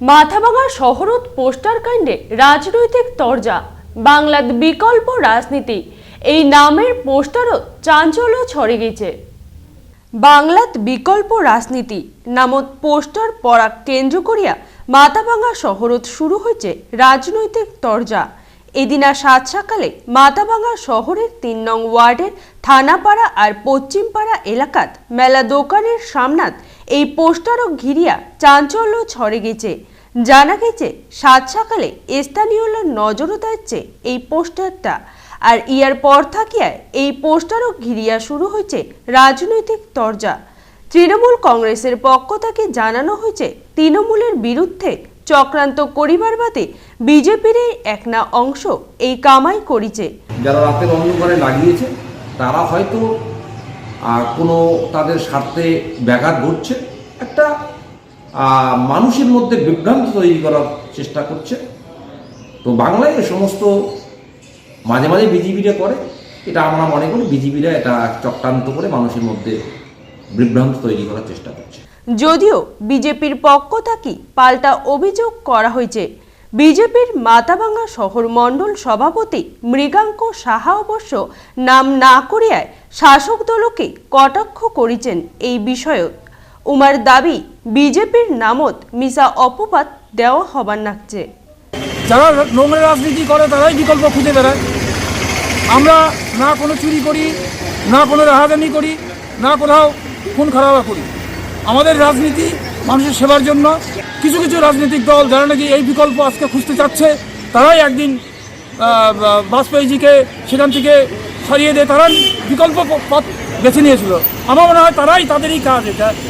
Mathabhanga শহরত poster কাণ্ডে রাজনৈতিক তরজা। বাংলার বিকল্প রাজনীতি। এই নামের পোস্টারও চাঞ্চল্য ছড়ে গেছে। বাংলাত বিকল্প রাজনীতি নামত পোস্টার পড়া কেন্দ্র করিয়া মাথাভাঙা শহরত শুরু হয়েছে রাজনৈতিক তরজা। এদিনা সাত সকালে মাথাভাঙা শহরের তিন নং ওয়ার্ডের থানাপাড়া আর পশ্চিমপাড়া এলাকাত মেলা দোকানের সামনাত এই পোস্টারও ঘিরিয়া চাঞ্চল্য ছড়ে গেছে। জানা গেছে, সাত সকালে স্থানীয়দের নজরও যাচ্ছে এই পোস্টারটা। আর ইয়ার পর থাকিয়ায় এই পোস্টারও ঘিরিয়া শুরু হয়েছে রাজনৈতিক তরজা। তৃণমূল কংগ্রেসের পক্ষ থেকে জানানো হয়েছে, তৃণমূলের বিরুদ্ধে চক্রান্ত করিবার বাদে বিজেপির এক না অংশ এই কামাই করিছে। যারা রাতের অন্ধকারে লাগিয়েছে, তারা হয়তো কোনো তাদের স্বার্থে ব্যাঘাত ঘটছে, একটা মানুষের মধ্যে বিভ্রান্তি তৈরি করার চেষ্টা করছে। তো বাংলায় এ সমস্ত মাঝে মাঝে বিজেপিরা করে, এটা আমরা মনে করি বিজেপিরা এটা চক্রান্ত করে মানুষের মধ্যে বিভ্রান্তি তৈরি করার চেষ্টা করছে। যদিও বিজেপির পক্ষ থেকে পাল্টা অভিযোগ করা হয়েছে, বিজেপির মাথাভাঙ্গা শহর মণ্ডল সভাপতি মৃগাঙ্ক সাহা অবশ্য নাম না করিয়ায় শাসক দলকে কটাক্ষ করেছেন এই বিষয়ত উমার দাবি, বিজেপির নামত মিসা অপবাদ দেওয়া হবার নাকছে যারা নোংরা রাজনীতি করে, তারাই বিকল্প খুঁজে বেড়ায়। আমরা না কোনো চুরি করি, না কোনো রাহাজানি করি, না কোথাও খুন খারাপা করি। আমাদের রাজনীতি মানুষের সেবার জন্য। কিছু কিছু রাজনৈতিক দল যারা নাকি এই বিকল্প আজকে খুঁজতে চাচ্ছে, তারাই একদিন বাজপেয়ীজিকে সেখান থেকে সরিয়ে দিয়ে তারা বিকল্প পথ বেছে নিয়েছিল। আমার মনে হয় তারাই তাদেরই কাজ এটা